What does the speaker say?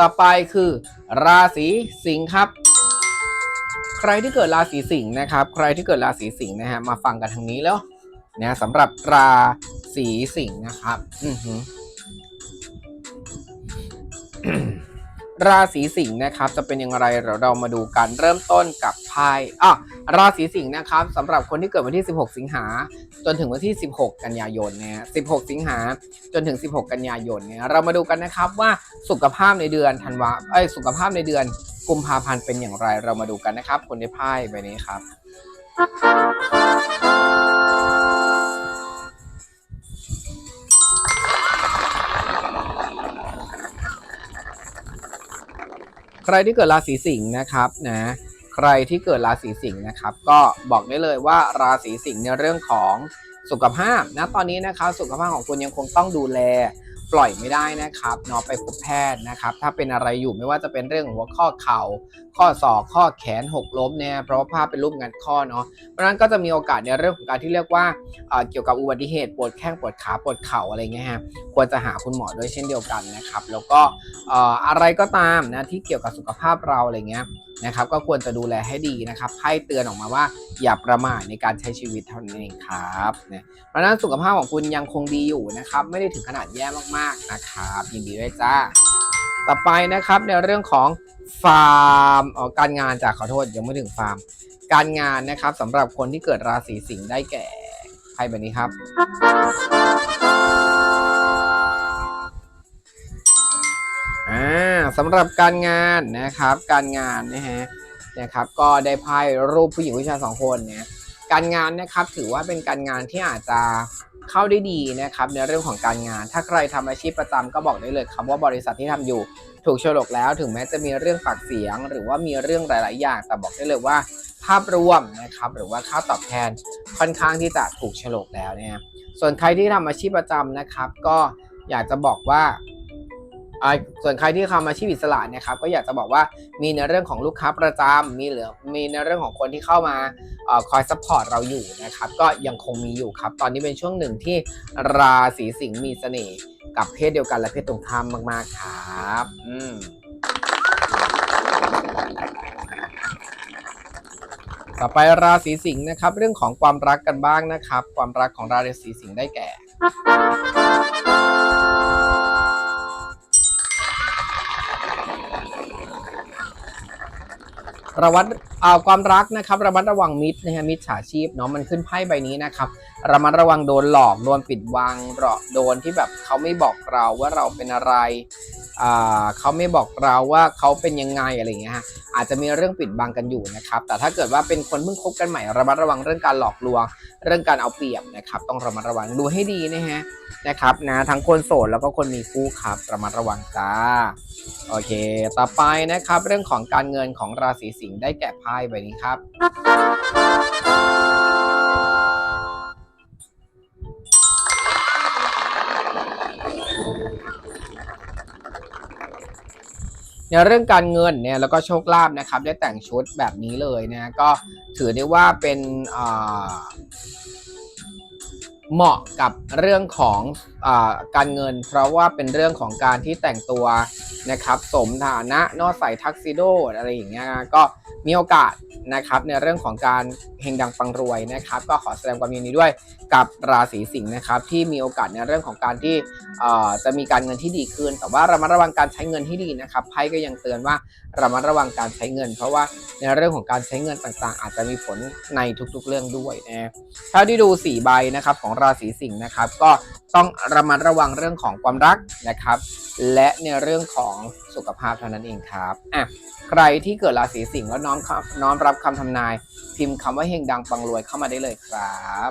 ต่อไปคือ ราศีสิงห์ครับ ใครที่เกิดราศีสิงห์นะครับ ใครที่เกิดราศีสิงห์นะฮะมาฟังกันทางนี้แล้วนะสำหรับราศีสิงห์นะครับ อือหือ ราศีสิงห์นะครับจะเป็นอย่างไรเราเรามาดูกันเริ่มต้นกับไพ่อะราศีสิงห์นะครับสำหรับคนที่เกิดวันที่ 16 สิงหาจนถึงวันที่ 16 กันยายนเนี่ย16 สิงหาจนถึง 16 กันยายนเนี่ยเรามาดูกันนะครับว่าสุขภาพในเดือนธันวาเอ้ยสุขภาพในเดือนกุมภาพันธ์เป็นอย่างไรเรามาดูกันนะครับ คนในไพ่ใบนี้ครับ รที่เกิดราศีสิงห์นะครับนะใครที่เกิดราศีสิงห์นะครับ ก็บอกได้เลยว่าราศีสิงห์ในเรื่องของสุขภาพนะตอนนี้นะครับสุขภาพของคุณยังคงต้องดูแลปล่อยไม่ได้นะครับเนาะไปพบแพทย์นะครับ ถ้าเป็นอะไรอยู่ไม่ว่าจะเป็นเรื่องของหัวข้อเข่า ข้อศอกข้อแขนหกล้มเนี่ยเพราะว่าภาพเป็นรูปงานข้อเนาะเพราะนั้นก็จะมีโอกาสในเรื่องของการที่เรียกว่าเกี่ยวกับอุบัติเหตุปวดแข้งปวดขาปวดเข่าอะไรเงี้ยฮะควรจะหาคุณหมอด้วยเช่นเดียวกันนะครับแล้วก็อะไรก็ตามนะที่เกี่ยวกับสุขภาพเราอะไรเงี้ยนะครับก็ควรจะดูแลให้ดีนะครับให้เตือนออกมาว่าอย่าประมาทในการใช้ชีวิตเท่านั้นเองครับเนี่ยเพราะนั้นสุขภาพของคุณยังคงดีอยู่นะครับไม่ได้ถึงขนาดแย่มากๆนะครับยินดีด้วยจ้า ต่อไปนะครับในเรื่องของ ฟาร์มอ๋อการงานจากขอโทษยังไม่ถึงฟาร์ม การงานนะครับสำหรับคนที่เกิดราศีสิงห์ได้แก่ใครแบบนี้ครับ อ่าสำหรับการงานนะครับ การงานนะฮะนะครับ ก็ได้ไพ่รูปผู้หญิงผู้ชายสองคนเนี่ยการงานนะครับถือว่าเป็นการงานที่อาจจะ เข้าได้ดีนะครับในเรื่องของการงาน ถ้าใครทำอาชีพประจำก็บอกได้เลยครับว่าบริษัทที่ทำอยู่ถูกโฉลกแล้วถึงแม้จะมีเรื่องปากเสียง หรือว่ามีเรื่องหลาย ๆ อย่าง แต่บอกได้เลยว่า ภาพรวมนะครับหรือว่าค่าตอบแทนค่อนข้างที่จะถูกโฉลกแล้วเนี่ยส่วนใครที่ทำอาชีพประจำนะครับ ก็อยากจะบอกว่า ส่วนใครที่ทำอาชีพอิสระนะครับก็อยากจะบอกว่ามีในเรื่องของลูกค้าประจำมีเหลือมีในเรื่องของคนที่เข้ามาอคอยซัพพอร์ตเราอยู่นะครับก็ยังคงมีอยู่ครับ ตอนนี้เป็นช่วงหนึ่งที่ราศีสิงห์มีเสน่ห์กับเพศเดียวกันและเพศตรงข้ามมาก ๆ ครับ อืมต่อไปราศีสิงห์นะครับ เรื่องของความรักกันบ้างนะครับ ความรักของราศีสิงห์ได้แก่ ระวัดเอาความรักนะครับ ระมัดระวังมิตรนะฮะมิตรฉาชีพเนาะมันขึ้นไพ่ใบนี้นะครับ ระมัดระวังโดนหลอกโดนปิดวังหรอโดนที่แบบเขาไม่บอกเราว่าเราเป็นอะไร เขาไม่บอกเราว่าเขาเป็นยังไงอะไรอย่างเงี้ยฮะอาจจะมีเรื่องปิดบังกันอยู่นะครับแต่ถ้าเกิดว่าเป็นคนเพิ่งคบกันใหม่ระมัดระวังเรื่องการหลอกลวง เรื่องการเอาเปรียบนะครับต้องระมัดระวังดูให้ดีนะฮะนะครับนะทั้งคนโสดแล้วก็คนมีคู่ครับระมัดระวังจ้าโอเค ต่อไปนะครับเรื่องของการเงินของราศีสิงห์ได้แก่ไพ่ใบนี้ครับ ในเรื่องการเงินเนี่ยแล้วก็โชคลาภนะครับได้แต่งชุดแบบนี้เลยนะก็ถือได้ว่าเป็นเหมาะกับเรื่องของอการเงิน เพราะว่าเป็นเรื่องของการที่แต่งตัวนะครับ สมฐานะนอใส่ทักซิโดอะไรอย่างเงี้ยก็ มีโอกาสนะครับในเรื่องของการเฮงดังปังรวยนะครับ ก็ขอแสดงความยินดีด้วยกับราศีสิงห์นะครับที่มีโอกาสในเรื่องของการที่จะมีการเงินที่ดีขึ้น แต่ว่าระมัดระวังการใช้เงินที่ดีนะครับไพ่ก็ยังเตือนว่าระมัดระวังการใช้เงิน เพราะว่าในเรื่องของการใช้เงินต่างๆ อาจจะมีผลในทุกๆเรื่องด้วยนะเท่าที่ดู4ใบนะครับของราศีสิงห์นะครับก็ต้องระมัดระวังเรื่องของความรักนะครับ และในเรื่องของสุขภาพเท่านั้นเองครับอะใครที่เกิดราศีสิงห์แล้วน้อมน้อมรับคำทำนาย พิมพ์คำว่าเฮงดังปังรวยเข้ามาได้เลยครับ